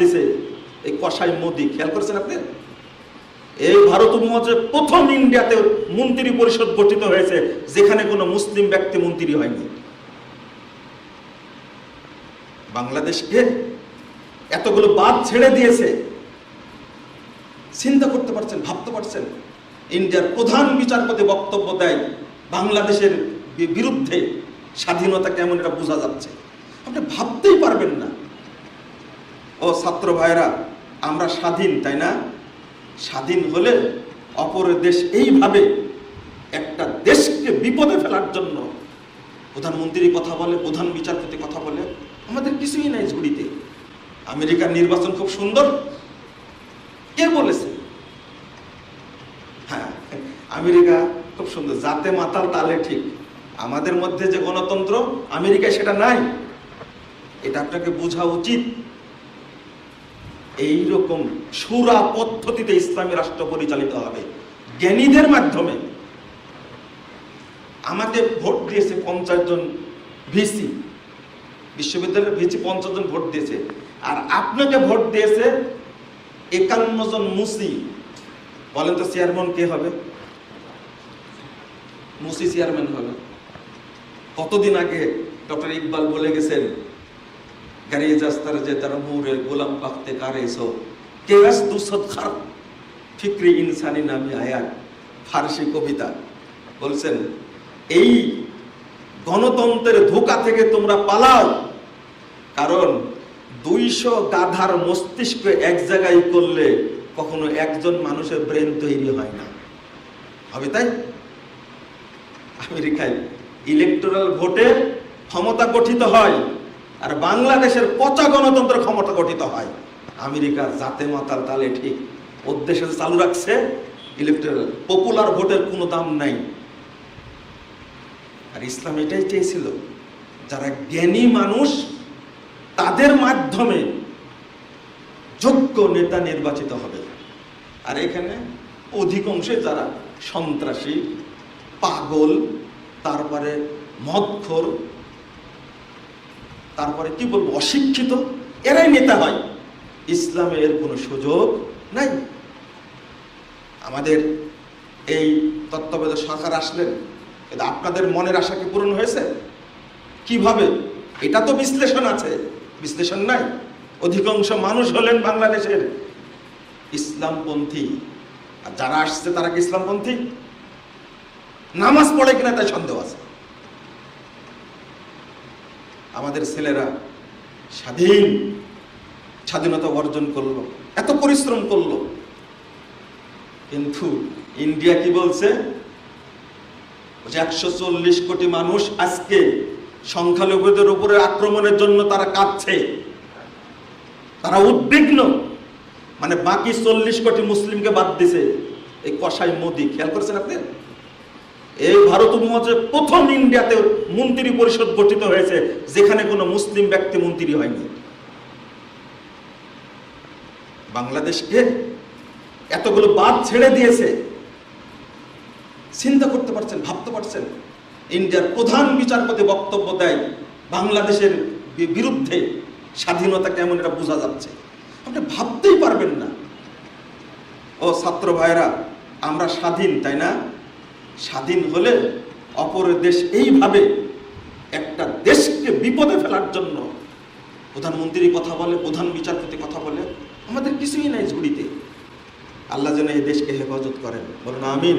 দিছে, এই কসাই মোদি, খেয়াল করেছেন আপনি? এই ভারত উপমহাদেশে প্রথম ইন্ডিয়াতে মন্ত্রী পরিষদ গঠিত হয়েছে, যেখানে কোনো মুসলিম ব্যক্তি মন্ত্রী হয়নি। বাংলাদেশকে এতগুলো বাদ ছেড়ে দিয়েছে। চিন্তা করতে পারছেন, ভাবতে পারছেন? ইন্ডিয়ার প্রধান বিচারপতি বক্তব্য দেয়, বাংলাদেশের বিরুদ্ধে স্বাধীনতা কেমন এটা বোঝা যাচ্ছে। আপনি ভাবতেই পারবেন না। ও ছাত্র ভাইরা আমরা স্বাধীন, তাই না? স্বাধীন হলে অপর দেশ এইভাবে একটা দেশকে বিপদে ফেলার জন্য প্রধানমন্ত্রী কথা বলে, প্রধান বিচারপতি কথা বলে, আমাদের কিছুই নাই ঝুড়িতে। আমেরিকার নির্বাচন খুব সুন্দর। কে বলেছে? হ্যাঁ আমেরিকা খুব সুন্দর, জাতে মাতাল তালে ঠিক। আমাদের মধ্যে যে গণতন্ত্র, আমেরিকায় সেটা নাই। এটা আপনাকে বোঝা উচিত। এই রকম সুরা পদ্ধতিতে ইসলামী রাষ্ট্র পরিচালিত হবে। জ্ঞানীদের মাধ্যমে। আমাকে ভোট দিয়েছে পঞ্চাশ জন ভিসি। বিশ্ববিদ্যালয়ের ভিসি পঞ্চাশ জন ভোট দিয়েছে। আর আপনাকে ভোট দিয়েছে একান্ন জন মুসি। বলেন তো চেয়ারম্যান কে হবে? মুসি চেয়ারম্যান হবে। কতদিন আগে ডক্টর ইকবাল বলে গেছেন যাস্তার যে তার মুরে গোলাম পাকতে কারেছো কেয়াস দুসদ খার ফিক্রি ইনসানি নামি আয়াত ফার্সি কবিতা। বলছেন, এই গণতন্ত্রের ধোকা থেকে তোমরা পালাও। কারণ দুইশো গাধার মস্তিষ্ক এক জায়গায় করলে কখনো একজন মানুষের ব্রেন তৈরি হয় না। হবে তাই? আমেরিকায় ইলেকটোরাল ভোটে ক্ষমতা গঠিত হয়। আর বাংলাদেশের পচা গণতন্ত্র ক্ষমতা গঠিত হয়। আমেরিকা জাতে মাতাল তালে ঠিক উদ্দেশ্যে চালু রাখছে ইলেকটোরাল পপুলার ভোটের কোনো দাম নাই। আর ইসলাম এটাই চেয়েছিল, যারা জ্ঞানী মানুষ, তাদের মাধ্যমে যোগ্য নেতা নির্বাচিত হবে। আর এখানে অধিকাংশে যারা সন্ত্রাসী, পাগল, তারপরে মদখোর তারপরে কি বলব, অশিক্ষিত, এরাই নেতা হয়। ইসলামে এর কোনো সুযোগ নাই। আমাদের এই তত্ত্বাবধায়ক সরকার আসলেন, কিন্তু আপনাদের মনের আশা কি পূরণ হয়েছে? কীভাবে? এটা তো বিশ্লেষণ আছে, বিশ্লেষণ নাই। অধিকাংশ মানুষ হলেন বাংলাদেশের ইসলামপন্থী। আর যারা আসছে তারা কি ইসলামপন্থী? নামাজ পড়ে কিনা তাই সন্দেহ আছে। আমাদের ছেলেরা স্বাধীন স্বাধীনতা অর্জন করল, এত পরিশ্রম করল। কিন্তু ইন্ডিয়া কি বলছে? একশো চল্লিশ কোটি মানুষ আজকে সংখ্যালঘুদের উপরে আক্রমণের জন্য তারা কাঁদছে। তারা উদ্বিগ্ন। মানে বাকি চল্লিশ কোটি মুসলিমকে বাদ দিছে। এই কসাই মোদি, খেয়াল করেছেন আপনি? এই ভারত উপমহাদেশে প্রথম ইন্ডিয়াতে মন্ত্রী পরিষদ গঠিত হয়েছে, যেখানে কোনো মুসলিম ব্যক্তি মন্ত্রী হয়নি। বাংলাদেশকে এতগুলো বাদ ছেড়ে দিয়েছে। চিন্তা করতে পারছেন, ভাবতে পারছেন? ইন্ডিয়ার প্রধান বিচারপতি বক্তব্য দেয়, বাংলাদেশের বিরুদ্ধে স্বাধীনতা কেমন এটা বোঝা যাচ্ছে। আপনি ভাবতেই পারবেন না। ও ছাত্র ভাইরা আমরা স্বাধীন, তাই না? স্বাধীন হলে অপর দেশ এইভাবে একটা দেশকে বিপদে ফেলার জন্য প্রধানমন্ত্রী কথা বলে, প্রধান বিচারপতি কথা বলে, আমাদের কিছুই নাই ঝুড়িতে। আল্লাহ যেন এই দেশকে হেফাজত করেন। বলুন, আমিন।